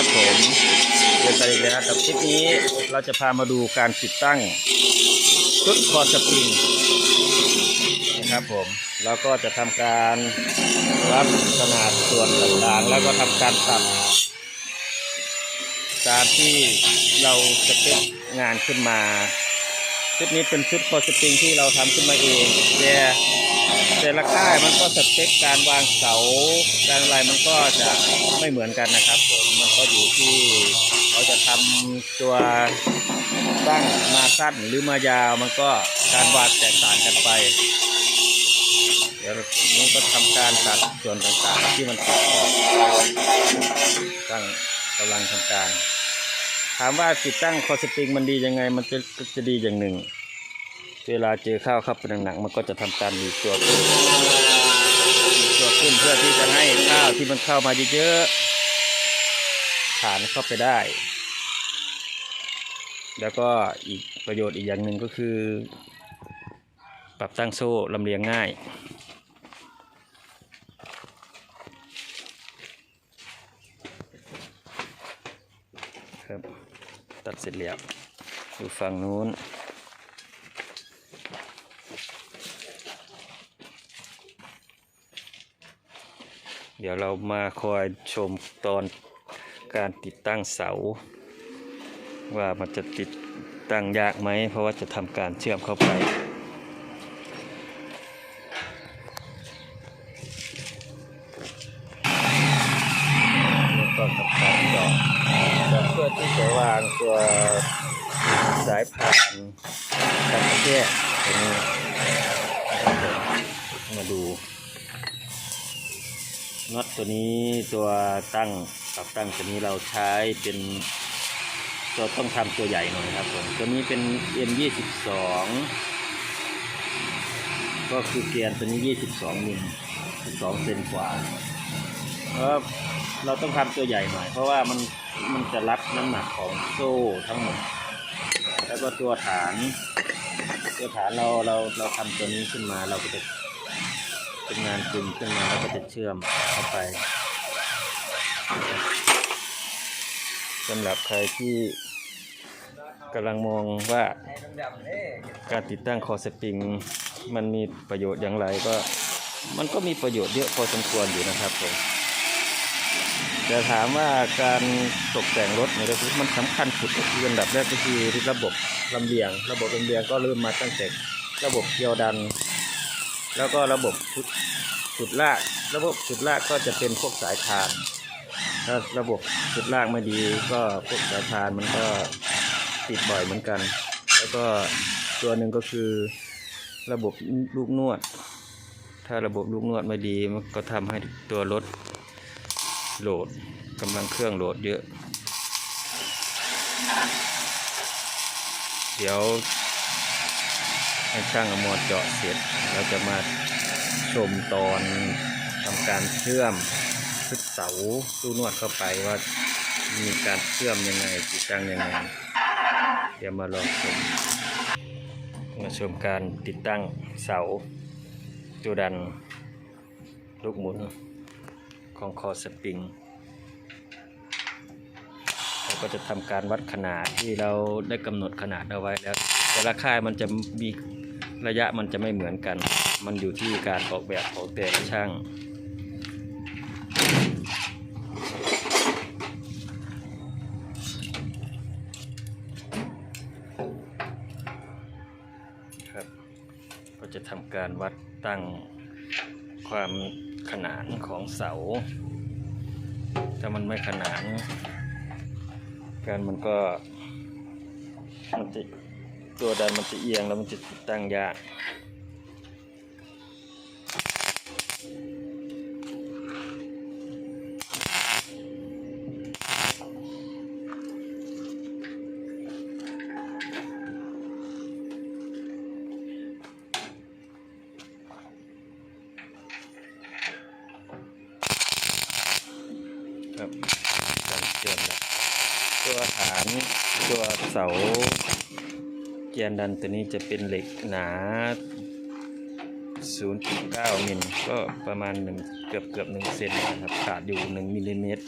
ครับผมเจอกันอีกแล้วกับคลิปนี้เราจะพามาดูการติดตั้งชุดคอสปริงนะครับผมแล้วก็จะทำการวัดขนาดส่วนต่างๆ แล้วก็ทำการตัดตามที่เราสเก็ตงานขึ้นมา ชุดนี้เป็นชุดคอสปริงที่เราทำขึ้นมาเองแต่แต่ละค่ายมันก็สเปคการวางเสาการอะไรมันก็จะไม่เหมือนกันนะครับผมมันก็อยู่ที่เขาจะทำตัวตั้งมาสั้นหรือมายาวมันก็การวางแตกต่างกันไปเดี๋ยวนี้ก็ทำการตัดส่วนต่างๆที่มันติดออกตั้งกำลังทำการ ถามว่าติดตั้งคอสปริงมันดียังไง มันจะจะดีอย่างหนึ่ง เวลาเจอข้าวเข้าไปหนักๆมันก็จะทำการหนีตัวขึ้นหนีตัวขึ้นเพื่อที่จะให้ข้าวที่มันเข้ามาเยอะๆผ่านเข้าไปได้ แล้วก็อีกประโยชน์อีกอย่างหนึ่งก็คือ ปรับตั้งโซ่ลำเลียงง่าย ครับ ตัดเสร็จแล้วดูฝั่งนู้น เดี๋ยวเรามาคอยชมตอนการติดตั้งเสา ว่ามันจะติดตั้งยากไหม เพราะว่าจะทำการเชื่อมเข้าไป ตัวสายผ่านกันแค่ตรงนี้มาดูน็อตตัวนี้ตัวตั้งปรับตั้งตัวนี้เราใช้เป็นตัวต้องทำตัวใหญ่หน่อยครับผมตัวนี้เป็น M22 ก็คือเกียร์ตัวนี้ 22มิล12เซนกว่าเพราะ เราต้องทำตัวใหญ่หน่อย เพราะว่ามันมันจะรับน้ำหนักของโซ่ทั้งหมด แล้วก็ตัวฐาน ตัวฐานเราเราเราทำตัวนี้ขึ้นมาเราก็จะเป็นงานกึ่งขึ้นมาแล้วก็จะเชื่อมเข้าไปสำหรับใครที่กำลังมองว่าการติดตั้งคอสปริง มันมีประโยชน์อย่างไรก็ มันก็มีประโยชน์เยอะพอสมควรอยู่นะครับผม จะถามว่าการตกแต่งรถในรถมันสำคัญสุดก็คืออันดับแรกก็คือระบบลำเลียง ระบบลำเลียงก็เริ่มมาตั้งแต่ระบบเกียวดัน แล้วก็ระบบชุดชุดลาก ระบบชุดลากก็จะเป็นพวกสายพานถ้าระบบชุดลากไม่ดีก็พวกสายพานมันก็ติดบ่อยเหมือนกัน แล้วก็ตัวหนึ่งก็คือระบบลูกนวด ถ้าระบบลูกนวดไม่ดีมันก็ทำให้ตัวรถ โหลดกำลังเครื่องโหลดเยอะ เดี๋ยวให้ช่างอมอเจาะเสร็จ เราจะมาชมตอนทำการเชื่อมชุดเสาตู้นวดเข้าไปว่ามีการเชื่อมยังไงติดตั้งยังไง เดี๋ยวมาลองชมมาชมการติดตั้งเสาจูดันลูกหมุน ของคอสปริงเราก็จะทำการวัดขนาดที่เราได้กำหนดขนาดเอาไว้แล้ว แต่ละค่ายมันจะมีระยะมันจะไม่เหมือนกัน มันอยู่ที่การออกแบบของแต่ละช่างครับ ก็จะทำการวัดตั้งความขนานของเสา ถ้ามันไม่ขนานการมันก็มันจะตัวดันมันจะเอียงแล้วมันจะติดตั้งยาก เกียนดันตัวนี้จะเป็นเหล็กหนา 0.9มิลก็ประมาณ1เกือบเกือบ1เซนนะครับขาดอยู่ 1มิลลิเมตร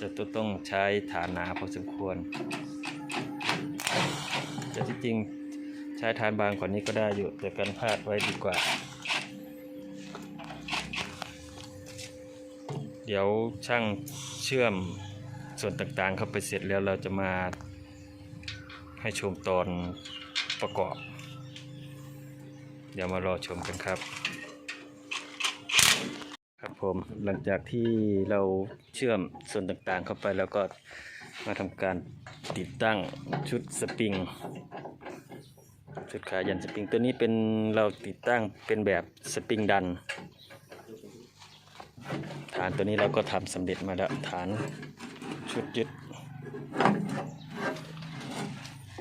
จะต้องใช้ฐานหนาพอสมควรแต่ที่จริงใช้ฐานบางกว่านี้ก็ได้อยู่แต่กันพาดไว้ดีกว่า เดี๋ยวช่างเชื่อมส่วนต่างๆเข้าไปเสร็จแล้วเราจะมา ให้ชมตอนประกอบ เดี๋ยวมารอชมกันครับ ครับผมหลังจากที่เราเชื่อมส่วนต่างๆเข้าไปแล้วก็มาทำการติดตั้งชุดสปริงชุดขายันสปริงตัวนี้เป็นเราติดตั้งเป็นแบบสปริงดัน ฐานตัวนี้เราก็ทำสำเร็จมาแล้วฐานชุดยึด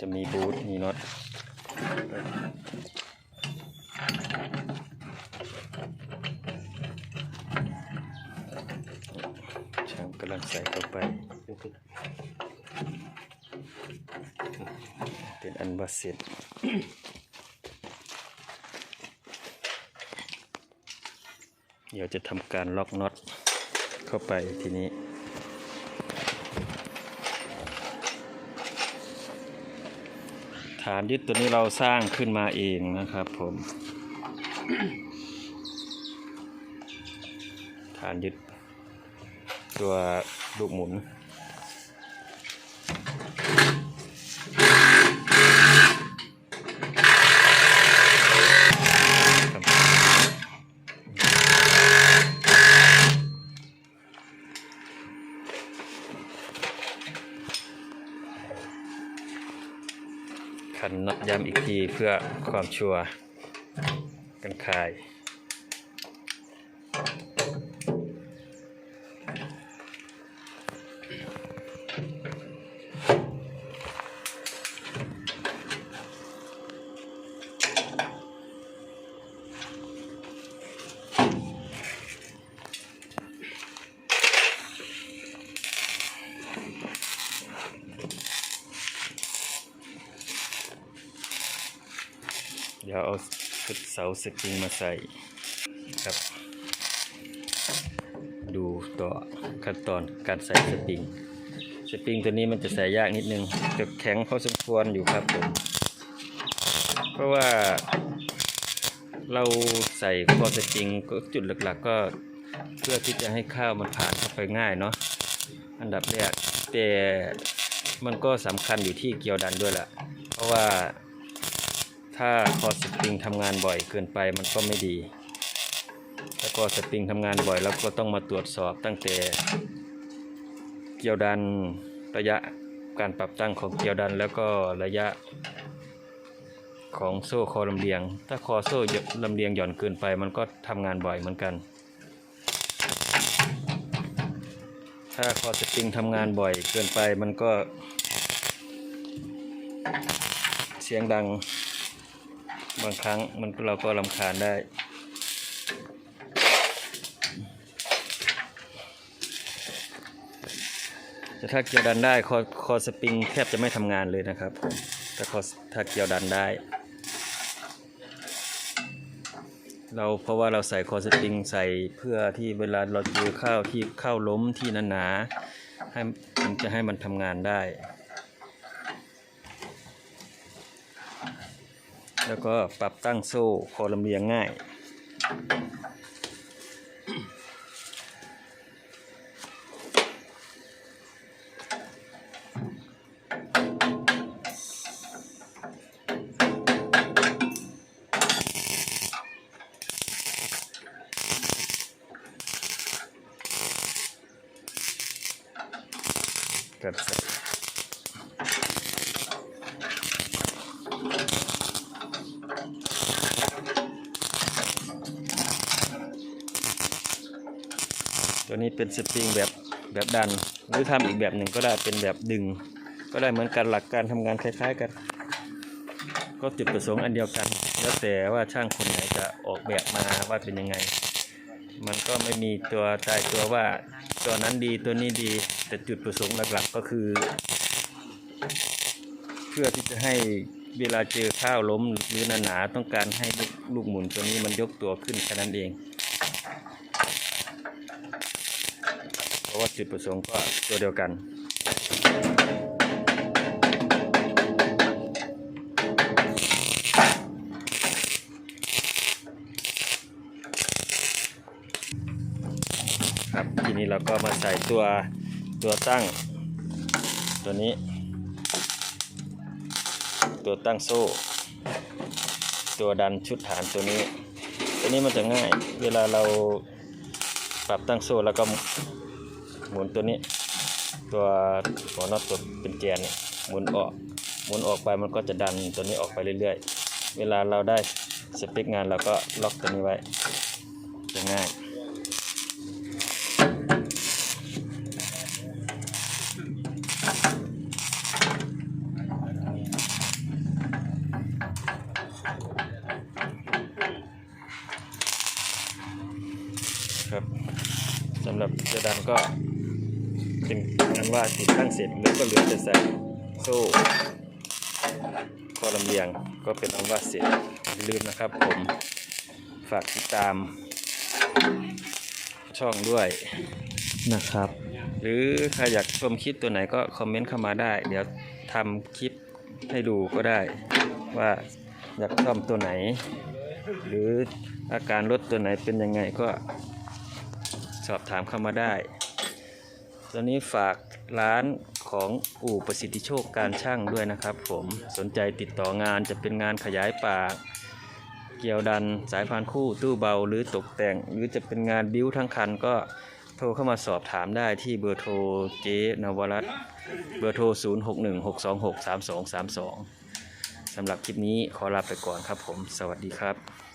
จะมีบูทมีน็อตช่างกำลังใส่เข้าไป เป็นอันบาเสร็จเดี๋ยวจะทำการล็อกน็อตเข้าไปทีนี้ ฐานยึดตัวนี้เราสร้างขึ้นมาเองนะครับผมฐานยึดตัวลูกหมุน นน็อตย้ำอีกทีเพื่อความชัวร์กันคาย เดี๋ยวเอาเสาสปริงมาใส่ครับ ดูต่อขั้นตอนการใส่สปริง สปริงตัวนี้มันจะใส่ยากนิดนึง จะแข็งพอสมควรอยู่ครับผม เพราะว่าเราใส่คอสปริงก็จุดหลักๆ ก็เพื่อที่จะให้ข้าวมันผ่านเข้าไปง่ายเนาะอันดับแรกแต่มันก็สำคัญอยู่ที่เกียวดันด้วยแหละเพราะว่า ถ้าคอสปริงทำงานบ่อยเกินไปมันก็ไม่ดีถ้าคอสปริงทำงานบ่อยเราก็ต้องมาตรวจสอบตั้งแต่ เกี่ยวดันระยะการปรับตั้งของเกี่ยวดันแล้วก็ระยะ ของโซ่คอลำเลียง ถ้าคอโซ่ลำเลียงหย่อนเกินไป มันก็ทำงานบ่อยเหมือนกัน ถ้าคอสปริงทำงานบ่อยเกินไปมันก็ เสียงดัง บางครั้งมันเราก็ลำคาญได้แต่ถ้าเกี่ยวดันได้คอคอสปริงแทบจะไม่ทำงานเลยนะครับ ถ้าคอถ้าเกี่ยวดันได้ เราเพราะว่าเราใส่คอสปริงใส่เพื่อที่เวลาเราเจอข้าวที่ข้าวล้มที่หนาๆให้มันจะให้มันทำงานได้ แล้วก็ปรับตั้งโซ่คอลำเลียงง่าย ตัวนี้เป็นสปริงแบบแบบดัน หรือทำอีกแบบหนึ่งก็ได้เป็นแบบดึง ก็ได้เหมือนกันหลักการทำงานคล้าย ๆกัน ก็จุดประสงค์อันเดียวกัน แล้วแต่ว่าช่างคนไหนจะออกแบบมาว่าเป็นยังไง มันก็ไม่มีตัวตายตัวว่าตัวนั้นดีตัวนี้ดีแต่จุดประสงค์หลักๆก็คือ เพื่อที่จะให้เวลาเจอข้าวล้มหรือหนาๆต้องการให้ลูกลูกหมุนตัวนี้มันยกตัวขึ้นแค่นั้นเอง ราะว่าจุดประสงค์ก็ตัวเดียวกันครับทีนี้เราก็มาใส่ตัวตัวตั้ง ตัวนี้ ตัวตั้งโซ่ ตัวดันชุดฐานตัวนี้ ตัวนี้มันจะง่าย เวลาเราปรับตั้งโซ่แล้วก็ หมุนตัวนี้ ตัวหัวน็อตตัวเป็นแกนเนี่ยหมุนออกหมุนออกไปมันก็จะดันตัวนี้ออกไปเรื่อยๆ เวลาเราได้สเปคงานเราก็ล็อกตัวนี้ไว้จะง่ายครับสำหรับเสื้อดำก็ ว่าติดตั้งเสร็จแล้วก็เหลือแต่ใส่โซ่ข้อลำเลียงก็เป็นอันว่าเสร็จอย่าลืมนะครับผมฝากติดตามช่องด้วยนะครับ หรือใครอยากชมคลิปตัวไหนก็คอมเมนต์เข้ามาได้ เดี๋ยวทำคลิปให้ดูก็ได้ ว่าอยากซ่อมตัวไหน หรืออาการรถตัวไหนเป็นยังไงก็สอบถามเข้ามาได้ตอนนี้ฝาก ร้านของอู่ประสิทธิโชคการช่างด้วยนะครับ ผมสนใจติดต่องานจะเป็นงานขยายปากเกี่ยวดันสายพานคู่ตู้เบาหรือตกแต่ง หรือจะเป็นงานบิ้วทั้งคันก็โทรเข้ามาสอบถามได้ที่เบอร์โทรเจ๊นวรัตเบอร์โทร 0616263232สำหรับคลิปนี้ขอลาไปก่อนครับผม สวัสดีครับ